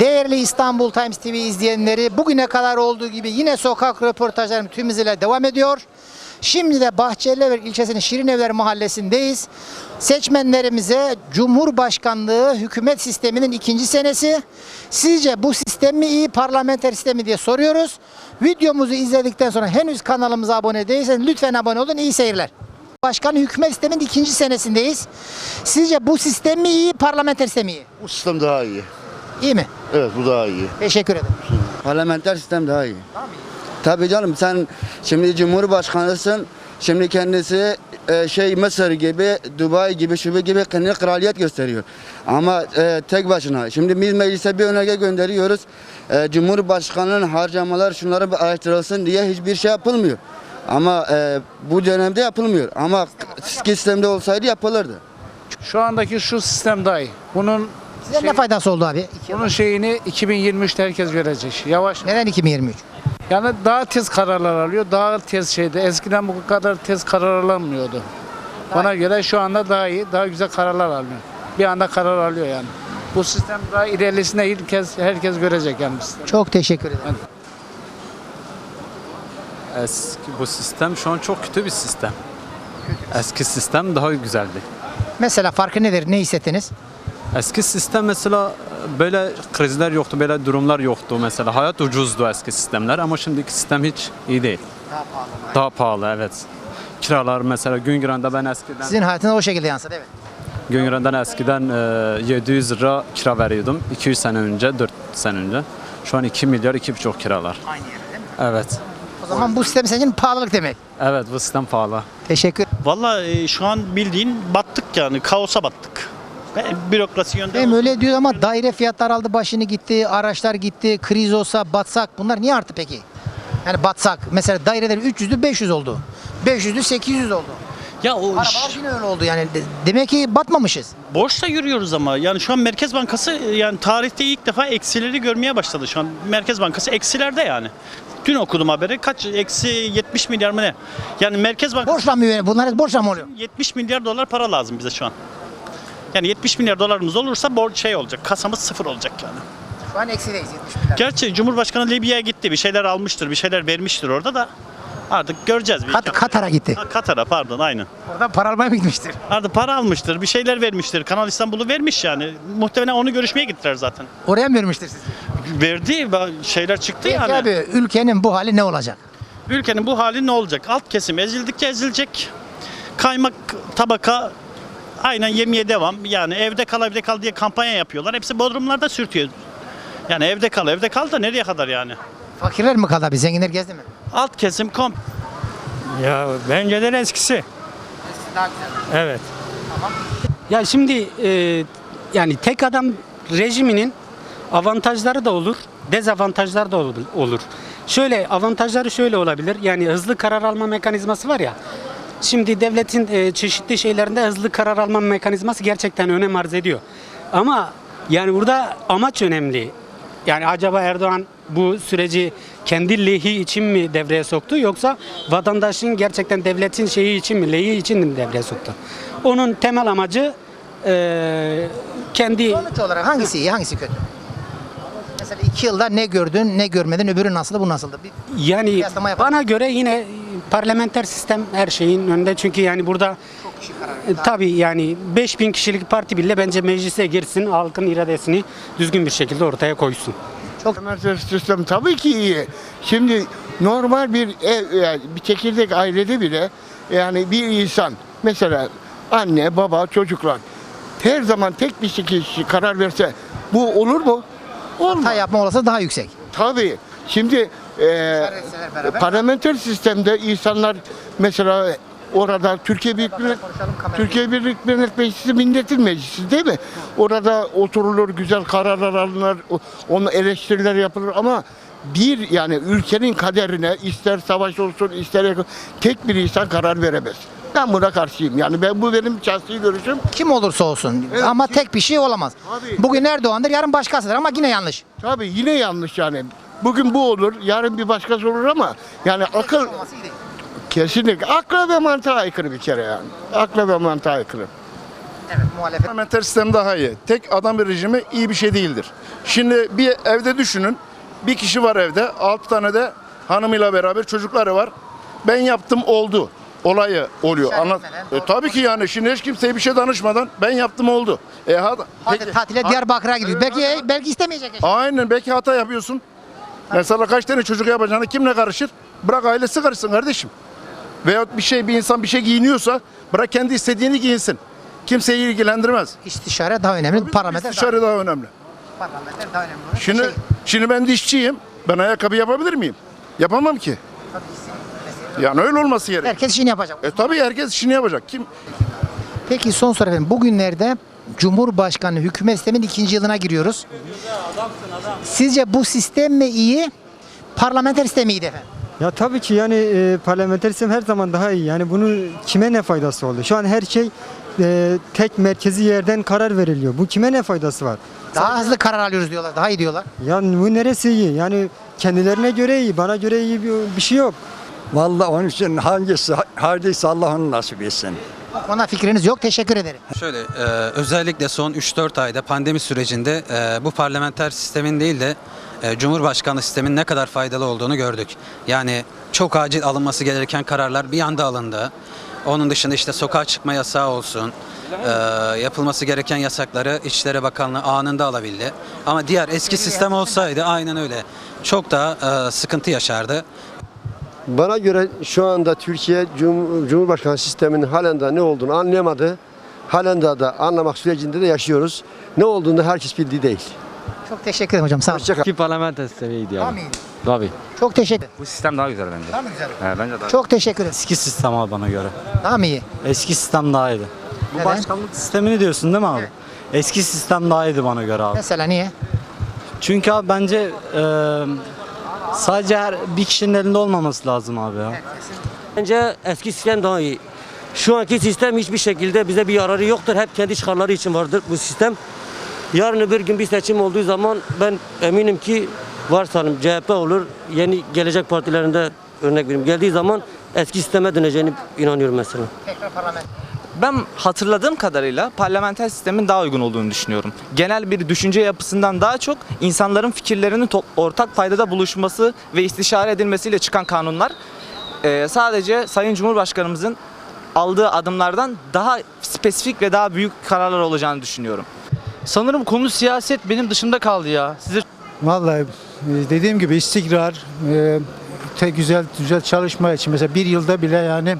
Değerli İstanbul Times TV izleyenleri bugüne kadar olduğu gibi yine sokak röportajlarım tüm hızıyla devam ediyor. Şimdi de Bahçelievler ilçesinin Şirinevler mahallesindeyiz. Seçmenlerimize Cumhurbaşkanlığı hükümet sisteminin ikinci senesi. Sizce bu sistem mi iyi, parlamenter sistem mi diye soruyoruz. Videomuzu izledikten sonra henüz kanalımıza abone değilseniz lütfen abone olun. İyi seyirler. Başkan hükümet sisteminin ikinci senesindeyiz. Sizce bu sistem mi iyi, parlamenter sistem mi iyi? Bu sistem daha iyi. İyi mi? Evet bu daha iyi. Teşekkür ederim. Parlamenter sistem daha iyi. Tabii canım sen şimdi cumhurbaşkanısın. Şimdi kendisi e, şey Mısır gibi, Dubai gibi, şu gibi kendine kraliyet gösteriyor. Ama e, tek başına. Şimdi biz meclise bir önerge gönderiyoruz. E, Cumhurbaşkanının harcamalar şunları bir araştırılsın diye hiçbir şey yapılmıyor. Ama e, bu dönemde yapılmıyor. Ama sistemde olsaydı yapılırdı. Şu andaki şu sistem daha iyi. Bunun Size ne faydası oldu abi? İki yıl. bunun şeyini 2023'te herkes görecek. Yavaş. Neden 2023? Yani daha tez kararlar alıyor. Daha tez şeyde. Eskiden bu kadar tez karar alınmıyordu. Bana göre şu anda daha iyi, daha güzel kararlar alıyor. Bir anda karar alıyor yani. Bu sistem daha ilerlesinde herkes herkes görecek yani. bu sistemi. Çok teşekkür ederim. Eski bu sistem şu an çok kötü bir sistem. Eski sistem daha güzeldi. Mesela farkı nedir? Ne hissettiniz? Eski sistem mesela böyle krizler yoktu, böyle durumlar yoktu mesela. Hayat ucuzdu eski sistemler ama şimdiki sistem hiç iyi değil. Daha pahalı. Daha pahalı evet. Kiralar mesela Güngören'de ben eskiden Sizin hayatınız o şekilde yansıdı evet. Güngören'den eskiden e, 700 lira kira veriyordum 200 sene önce, 4 sene önce. Şu an 2 milyar, 2,5 kiralar. Aynı yerde değil mi? Evet. O zaman bu sistem senin için pahalılık demek. Evet bu sistem pahalı. Teşekkür. Valla e, şu an bildiğin battık yani kaosa battık. Ve bürokrasi yönde Hem öyle diyor ama daire fiyatlar aldı başını gitti, araçlar gitti, kriz olsa batsak bunlar niye arttı peki? Yani batsak mesela daireler 300'lü 500 oldu. 500'lü 800 oldu. ya o iş- yine öyle oldu yani. De- Demek ki batmamışız. borçla yürüyoruz ama yani şu an Merkez Bankası e, yani tarihte ilk defa eksileri görmeye başladı şu an. Merkez Bankası eksilerde yani. Dün okudum haberi kaç eksi 70 milyar mı ne? Yani Merkez Bankası Borçla mı? Bunlar hep borçla mı oluyor? 70 milyar dolar para lazım bize şu an. Yani 70 milyar dolarımız olursa borç şey olacak. Kasamız sıfır olacak yani. Şu an eksideyiz 70 milyar. Gerçi Cumhurbaşkanı Libya'ya gitti. Bir şeyler almıştır, bir şeyler vermiştir orada da. Artık göreceğiz. Bir Kat- Katar'a gitti. Ha, Katar'a pardon aynen. Oradan para almaya mı gitmiştir? Artık para almıştır, bir şeyler vermiştir. Kanal İstanbul'u vermiş yani. Muhtemelen onu görüşmeye gittiler zaten. Oraya mı vermiştir siz? Verdi, şeyler çıktı Peki yani. abi ülkenin bu hali ne olacak? Ülkenin bu hali ne olacak? Alt kesim ezildikçe ezilecek. Kaymak tabaka aynen yemeye devam. Yani evde kal evde kal diye kampanya yapıyorlar. Hepsi bodrumlarda sürtüyor. Yani evde kal evde kal da nereye kadar yani? Fakirler mi kaldı abi? Zenginler gezdi mi? Alt kesim kom Ya bence de eskisi. Daha güzel. Evet. Ya şimdi e, yani tek adam rejiminin avantajları da olur, dezavantajları da olur- olur. Şöyle avantajları şöyle olabilir. Yani hızlı karar alma mekanizması var ya. Şimdi devletin e, çeşitli şeylerinde hızlı karar alma mekanizması gerçekten önem arz ediyor. Ama yani burada amaç önemli. Yani acaba Erdoğan bu süreci kendi lehi için mi devreye soktu yoksa vatandaşın gerçekten devletin şeyi için mi, lehi için mi devreye soktu? Onun temel amacı eee, kendi Sonuç olarak hangisi iyi, hangisi kötü? Mesela iki yılda ne gördün, ne görmedin, öbürü nasıldı, bu nasıldı? Bir yani bana göre yine parlamenter sistem her şeyin önünde çünkü yani burada e, tabii yani 5000 kişilik parti bile bence meclise girsin halkın iradesini düzgün bir şekilde ortaya koysun. Parlamenter sistem tabii ki iyi. Şimdi normal bir ev, yani bir çekirdek ailede bile yani bir insan mesela anne, baba, çocuklar her zaman tek bir kişi karar verse bu olur mu? Olmaz. hata yapma olasılığı daha yüksek. Tabii. Şimdi e, parlamenter sistemde insanlar mesela orada Türkiye Büyük Millet Türkiye Büyük Millet Meclisi milletin meclisi değil mi? Orada oturulur, güzel kararlar alınır, onun eleştiriler yapılır ama bir yani ülkenin kaderine ister savaş olsun ister tek bir insan karar veremez. Ben buna karşıyım. Yani ben bu benim şahsi görüşüm. Kim olursa olsun Evet, ama kim- tek bir şey olamaz. Tabii. Bugün Erdoğan'dır, yarın başkasıdır ama yine yanlış. Tabii yine yanlış yani. Bugün bu olur, yarın bir başkası olur ama yani akıl Kesinlikle. Akla ve mantığa aykırı bir kere yani. Akla ve mantığa aykırı. Evet muhalefet. Parlamenter sistem daha iyi. Tek adam bir rejimi iyi bir şey değildir. Şimdi bir evde düşünün. Bir kişi var evde. Altı tane de hanımıyla beraber çocukları var. Ben yaptım oldu. Olayı oluyor. Anlat. E, tabii ki yani şimdi hiç kimseye bir şey danışmadan ben yaptım oldu. E, hadi, Hadi peki- tatile Diyarbakır'a gidiyor. Belki belki istemeyecek. eşi. Aynen belki hata yapıyorsun. Mesela kaç tane çocuk yapacağını kimle karışır? Bırak ailesi karışsın kardeşim. Veyahut bir şey bir insan bir şey giyiniyorsa bırak kendi istediğini giyinsin. Kimseyi ilgilendirmez. İstişare daha önemli. Parlamenter daha, Dışarı daha önemli. parlamenter daha önemli. Şimdi Şey- şimdi ben dişçiyim. Ben ayakkabı yapabilir miyim? Yapamam ki. Yani öyle olması gerek. herkes işini yapacak. E tabii herkes işini yapacak. Kim Peki son soru efendim. Bugünlerde Cumhurbaşkanı hükümet sisteminin ikinci yılına giriyoruz. Sizce bu sistem mi iyi? Parlamenter sistem mi efendim? Ya tabii ki yani e, parlamenter sistem her zaman daha iyi. Yani bunun kime ne faydası oldu? Şu an her şey e, tek merkezi yerden karar veriliyor. Bu kime ne faydası var? Daha hızlı karar alıyoruz diyorlar. Daha iyi diyorlar. Yani bu neresi iyi? Yani kendilerine göre iyi, bana göre iyi bir, bir şey yok. Vallahi onun için hangisi hardıysa Allah onu nasip etsin. Ona fikriniz yok. Teşekkür ederim. Şöyle e, özellikle son 3-4 ayda pandemi sürecinde e, bu parlamenter sistemin değil de e, Cumhurbaşkanlığı sistemin ne kadar faydalı olduğunu gördük. Yani çok acil alınması gereken kararlar bir anda alındı. Onun dışında işte sokağa çıkma yasağı olsun, e, yapılması gereken yasakları İçişleri Bakanlığı anında alabildi. Ama diğer eski sistem olsaydı aynen öyle çok daha e, sıkıntı yaşardı. Bana göre şu anda Türkiye Cum- Cumhurbaşkanı sisteminin halen daha ne olduğunu anlayamadı. Halen daha da anlamak sürecinde de yaşıyoruz. Ne olduğunu herkes bildiği değil. Çok teşekkür ederim hocam. Sağ olun. Hoşçakal. Ki parlamenter iyiydi Daha mı iyiydi? Tabii. Çok teşekkür Bu sistem daha güzel bence. Daha mı güzel? He, bence daha Çok teşekkür ederim. Eski sistem abi bana göre. Daha mı iyi? Eski sistem daha iyiydi. Bu Neden? başkanlık sistemini diyorsun değil mi abi? Eski sistem daha iyiydi bana göre abi. Mesela niye? Çünkü abi bence e, sadece her bir kişinin elinde olmaması lazım abi ya. Bence eski sistem daha iyi. Şu anki sistem hiçbir şekilde bize bir yararı yoktur. Hep kendi çıkarları için vardır bu sistem. Yarın öbür gün bir seçim olduğu zaman ben eminim ki varsayalım CHP olur, yeni gelecek partilerinde örnek vereyim. Geldiği zaman eski sisteme döneceğini inanıyorum mesela. Tekrar parlament. Ben hatırladığım kadarıyla parlamenter sistemin daha uygun olduğunu düşünüyorum. Genel bir düşünce yapısından daha çok insanların fikirlerinin ortak paydada buluşması ve istişare edilmesiyle çıkan kanunlar eee, sadece Sayın Cumhurbaşkanımızın aldığı adımlardan daha spesifik ve daha büyük kararlar olacağını düşünüyorum. Sanırım konu siyaset benim dışımda kaldı ya. Size Vallahi e, dediğim gibi istikrar, e, te güzel güzel çalışma için mesela bir yılda bile yani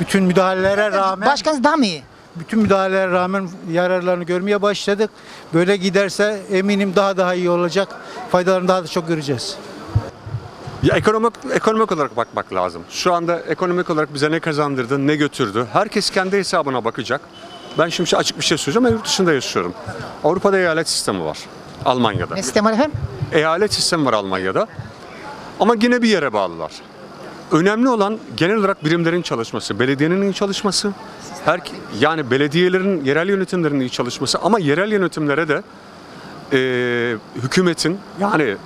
bütün müdahalelere rağmen Başkanınız daha mı iyi? bütün müdahalelere rağmen yararlarını görmeye başladık. Böyle giderse eminim daha daha iyi olacak. Faydalarını daha da çok göreceğiz. Ya ekonomik ekonomik olarak bakmak lazım. Şu anda ekonomik olarak bize ne kazandırdı, ne götürdü. Herkes kendi hesabına bakacak. Ben şimdi açık bir şey söyleyeceğim. Ben yurt dışında yaşıyorum. Avrupa'da eyalet sistemi var. Almanya'da. Ne sistem var efendim? Eyalet sistemi var Almanya'da. Ama yine bir yere bağlılar. Önemli olan genel olarak birimlerin çalışması, belediyenin iyi çalışması, her yani belediyelerin, yerel yönetimlerin iyi çalışması ama yerel yönetimlere de eee, hükümetin yani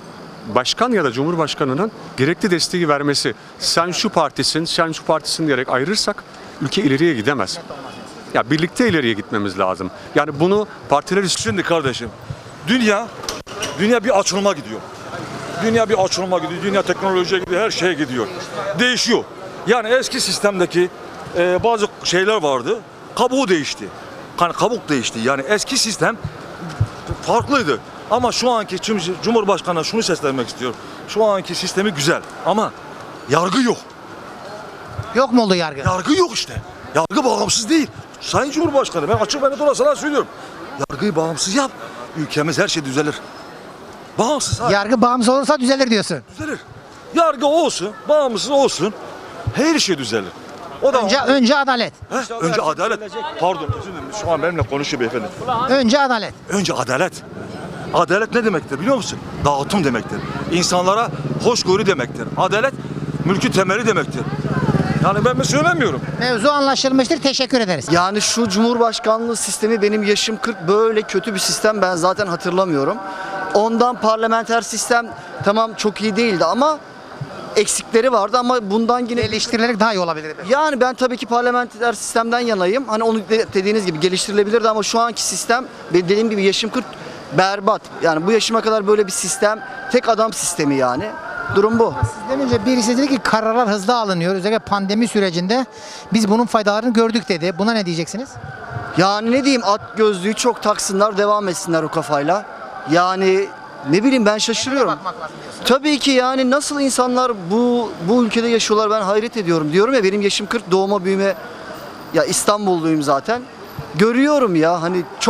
başkan ya da cumhurbaşkanının gerekli desteği vermesi. Sen şu partisin, sen şu partisin diyerek ayırırsak ülke ileriye gidemez. Ya birlikte ileriye gitmemiz lazım. Yani bunu partiler Şimdi kardeşim, dünya dünya bir açılma gidiyor. Dünya bir açılma gidiyor. Dünya teknolojiye gidiyor, her şeye gidiyor. Değişiyor. Yani eski sistemdeki e, bazı şeyler vardı. Kabuğu değişti. Hani kabuk değişti. Yani eski sistem farklıydı. Ama şu anki cum- Cumhurbaşkanı'na şunu seslenmek istiyorum. Şu anki sistemi güzel ama yargı yok. Yok mu oldu yargı? Yargı yok işte. Yargı bağımsız değil. Sayın Cumhurbaşkanı ben açık ve net olarak sana söylüyorum. Yargıyı bağımsız yap. Ülkemiz her şey düzelir. Bağımsız abi, Yargı bağımsız olursa düzelir diyorsun. düzelir. Yargı olsun, bağımsız olsun. Her şey düzelir. O da Önce önce adalet. Heh, önce adalet. Pardon özür dilerim. Şu an benimle konuşuyor beyefendi. Önce adalet. Önce adalet. Adalet ne demektir biliyor musun? Dağıtım demektir. İnsanlara hoşgörü demektir. Adalet mülkü temeli demektir. Yani ben mi söylemiyorum. Mevzu anlaşılmıştır. Teşekkür ederiz. Yani şu cumhurbaşkanlığı sistemi benim yaşım 40 böyle kötü bir sistem ben zaten hatırlamıyorum. Ondan parlamenter sistem tamam çok iyi değildi ama eksikleri vardı ama bundan yine Geliştirilerek daha iyi olabilir. yani ben tabii ki parlamenter sistemden yanayım. Hani onu de- dediğiniz gibi geliştirilebilirdi ama şu anki sistem dediğim gibi yaşım 40 berbat. Yani bu yaşıma kadar böyle bir sistem tek adam sistemi yani. Durum bu. Sizden önce birisi dedi ki kararlar hızlı alınıyor. Özellikle pandemi sürecinde biz bunun faydalarını gördük dedi. Buna ne diyeceksiniz? Yani ne diyeyim at gözlüğü çok taksınlar devam etsinler o kafayla. Yani ne bileyim ben şaşırıyorum. Tabii ki yani nasıl insanlar bu bu ülkede yaşıyorlar ben hayret ediyorum. Diyorum ya benim yaşım 40 doğma büyüme ya İstanbulluyum zaten. Görüyorum ya hani çok